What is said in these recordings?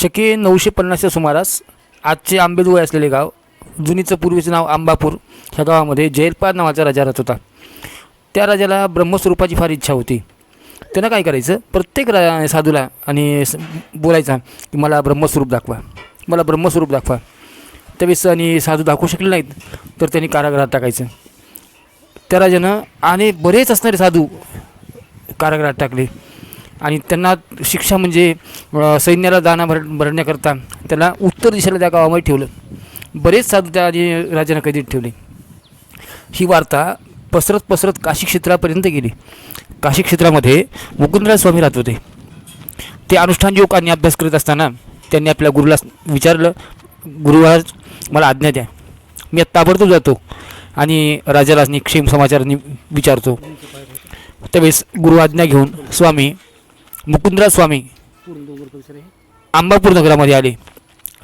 शके नऊशे पन्नासच्या सुमारास आजचे आंबेजोगाई असलेले गाव जुनीचं पूर्वीचं नाव आंबापूर ह्या गावामध्ये जयपाद नावाचा राजा राहत होता. त्या राजाला ब्रह्मस्वरूपाची फार इच्छा होती. त्यानं काय करायचं? प्रत्येक रा साधूला आणि बोलायचा की मला ब्रह्मस्वरूप दाखवा. मला ब्रह्मस्वरूप दाखवा. त्यावेळेस आणि साधू दाखवू शकले नाहीत तर त्यांनी कारागृहात टाकायचं. त्या राजानं आणि बरेच असणारे साधू कारागृहात टाकले. आणि त्यांना शिक्षा म्हणजे सैन्याला दाना भर भरण्याकरता त्याला उत्तर दिशेला त्या गावामध्ये ठेवलं. बरेच साधू त्या आधी राजानं कैदीत ठेवले. ही वार्ता पसरत पसरत काशी क्षेत्रापर्यंत गेली. काशी क्षेत्रामध्ये मुकुंदराज स्वामी राहत होते. ते अनुष्ठान योग आणि अभ्यास करत असताना त्यांनी आपल्या गुरुला विचारलं गुरुवार मला आज्ञा द्या. मी आत्ता ताबडतोब जातो आणि राजाला क्षेम समाचारांनी विचारतो. त्यावेळेस गुरु आज्ञा घेऊन स्वामी मुकुंदराज स्वामी. आंबापूर नगरामध्ये आले.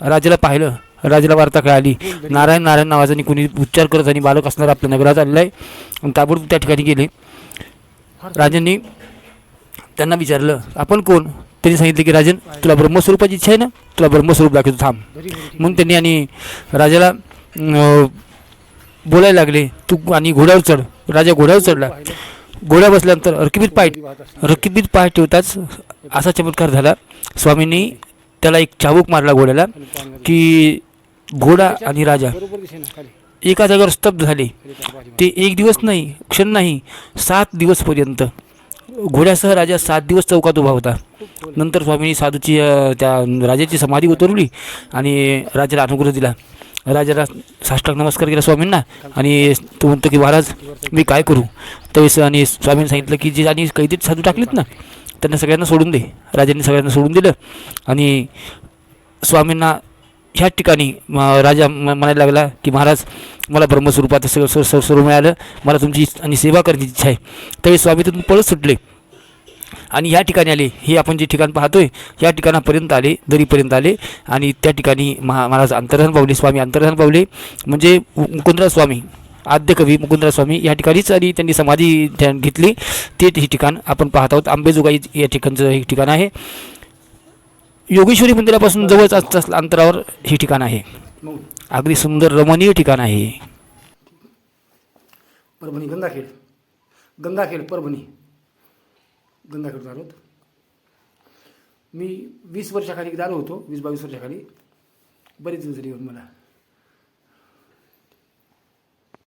राजाला पाहिलं. राजाला वार्ता कळाली. नारायण नारायण नावाचा कुणी उच्चार करत आणि बालक असणार आपल्या नगरात आलेला आहे. आणि ताबडतोब त्या ठिकाणी गेले. राजांनी त्यांना विचारलं आपण कोण? त्यांनी सांगितलं की राजन तुला ब्रह्मस्वरूपाची इच्छा आहे ना? तुला ब्रह्मस्वरूप दाखवतो थांब. म्हणून त्यांनी आणि राजाला बोलायला लागले. तू आणि घोड्यावर चढ. राजा घोड्यावर चढला. घोड्या बसल्यानंतर रकिबीत पाय रकिबीत पाय ठेवताच असा चमत्कार झाला. स्वामींनी त्याला एक चाबूक मारला घोड्याला की घोडा आणि राजा एका जागेवर स्तब्ध झाले. ते एक दिवस नाही क्षण नाही सात दिवसपर्यंत घोड्यासह राजा सात दिवस चौकात उभा होता. नंतर स्वामींनी साधूची त्या राजाची समाधी उतरवली आणि राजाला अनुग्रह दिला. राजाला साष्टांग नमस्कार केला स्वामींना. आणि तो म्हणतो की महाराज मी काय करू? त्यावेळेस आणि स्वामींनी सांगितलं की जे आणि कैदीत साधू टाकलेत ना त्यांना सगळ्यांना सोडून दे. राजांनी सगळ्यांना सोडून दिलं. आणि स्वामींना ह्याच ठिकाणी राजा म- म्हणायला लागला की महाराज मला ब्रह्मस्वरूपात सगळं सर्व सर्व सर्व मिळालं. मला तुमची आणि सेवा करण्याची इच्छा आहे. त्यावेळी स्वामी तिथून पळत सुटले. आणि या ठिकाणी आले हे आपण जे ठिकाण पाहतोय या ठिकाणापर्यंत आले दरीपर्यंत आले आणि त्या ठिकाणी महा महाराज अंतर्धान पावले स्वामी अंतर्धान पावले म्हणजे मुकुंदराज स्वामी आद्य कवी मुकुंदराज स्वामी या ठिकाणीच आणि त्यांनी समाधी घेतली. ते हे ठिकाण आपण पाहत आहोत. आंबेजोगाई या ठिकाणचं हे ठिकाण आहे. योगेश्वरी मंदिरापासून जवळच असलं अंतरावर हे ठिकाण आहे. अगदी सुंदर रमणीय ठिकाण आहे. परभणी गंगाखेड. गंगाखेड परभणी. धंदा करत आलो मी वीस वर्षाखाली एकदा आलो होतो वीस बावीस वर्षाखाली. बरेच दिवस येऊन मला.